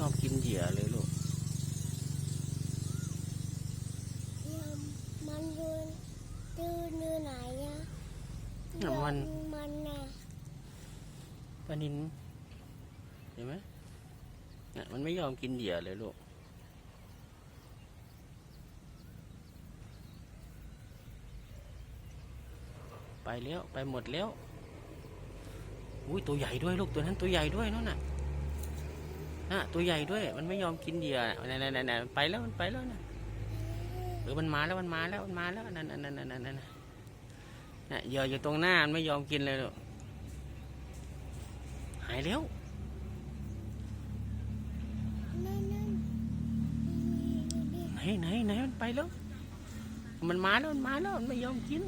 มันไม่ยอมกินเหยื่อเลยลูกยังมันยืนยืนอยู่ไหนอะน่ะมันมันน่ะปลานินเห็นไหมเนี่ยมันไม่ยอมกินเหยื่อเลยลูกไปแล้วไปหมดแล้วอุ้ยตัวใหญ่ด้วยลูกตัวนั้นตัวใหญ่ด้วยนั่นน่ะ น่ะตัวใหญ่ด้วย มันไม่ยอมกินเหยื่อนะนั่นนั่นไปแล้วมันไปแล้วนะหรือมันมาแล้วมันมาแล้วมันมาแล้วนั่นนั่นนั่นนั่นนั่นน่ะเหยื่ออยู่ตรงหน้ามันไม่ยอมกินเลยลูกหายแล้วไหนไหนไหนมันไปแล้ว มันมาแล้วมันมาแล้วมันไม่ยอมกิน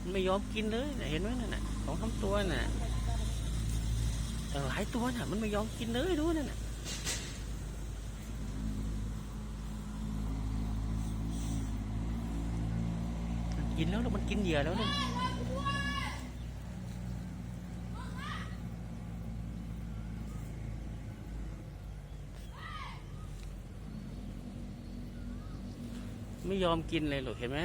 มันไม่ยอมกินเลยเห็นไหมนั่นน่ะสองสามตัวน่ะ ตั้งหลายตัวน่ะ มันไม่ยอมกินเลยดูนั่นน่ะกินแล้วแลูกมันกินเหยื่อแล้วเนี่ยไม่ยอมกินเลยลูกเห็นไหม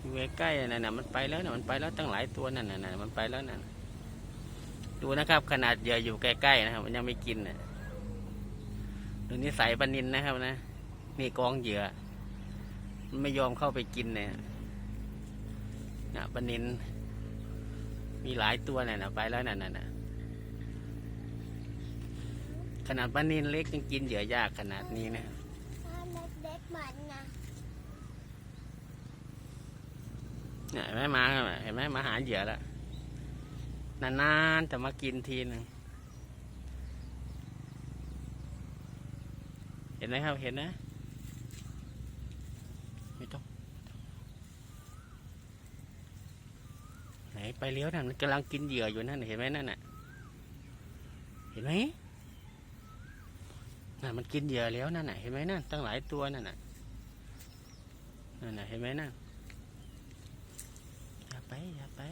อยู่ใกล้ๆนั่นน่ะมันไปแล้วน่ะมันไปแล้วตั้งหลายตัวนั่นน่ะน่ะมันไปแล้วนั่น ดูนะครับ ขนาดเหยื่ออยู่ใกล้ๆนะครับ มันยังไม่กินน่ะดูนิสัยปลานินนะครับนะนี่กองเหยื่อมันไม่ยอมเข้าไปกินเนี่ยน่ะปลานิน มีหลายตัวน่ะน่ะไปแล้วน่ะน่ะน่ะขนาดปลานินเล็กยังกินเหยื่อยากขนาดนี้นะถ้าเล็กๆมันนะเนี่ยเห็นไหมมาเห็นไหมมาหาเหยื่อแล้ว นานๆจะมากินทีหนึ่ง เห็นไหมครับ เห็นนะ ไม่ต้อง ไหนไปเลี้ยวนั่นมันกำลังกินเหยื่ออยู่นั่นเห็นไหมนั่นน่ะ เห็นไหมนั่นมันกินเหยื่อแล้วนั่นน่ะ เห็นไหมนั่นตั้งหลายตัวนั่นน่ะ นั่นน่ะ เห็นไหมนั่นอย่าไปอย่าไป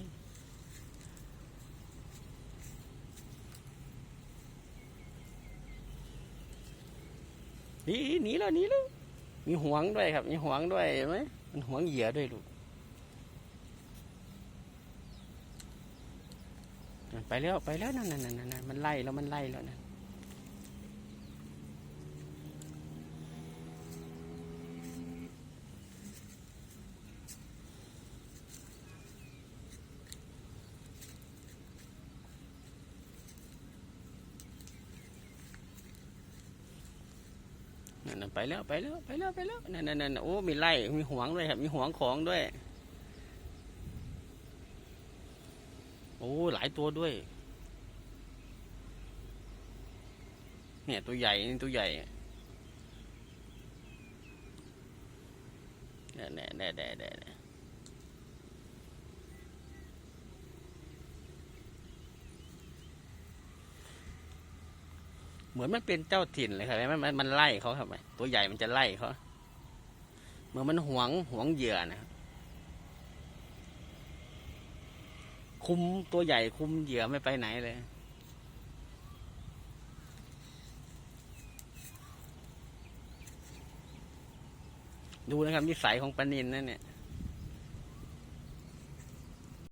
นีหนีแล้วหนีแล้วมีหวงด้วยครับ มีหวงด้วยไหมมันหวงเหยื่อด้วยลูกไปแล้วไปแล้วนั่นนั่นนั่นนั่นมันไล่แล้วมันไล่แล้วนั่น นั่นไปแล้วไปแล้วไปแล้วไปแล้วนั่นนั่นโอ้มีไล่มีหวงด้วยครับ มีหวงของด้วย โอ้หลายตัวด้วย เนี่ยตัวใหญ่นี่ตัวใหญ่เน่แน่แน่แน่แน่แเหมือนมันเป็นเจ้าถิ่นเลยครับมันมันมันไล่เขาครับตัวใหญ่มันจะไล่เขาเหมือนมันหวงหวงเหยื่อนะครับคุมตัวใหญ่คุมเหยื่อไม่ไปไหนเลยดูนะครับนิสัยของปลานินนั่นเนี่ย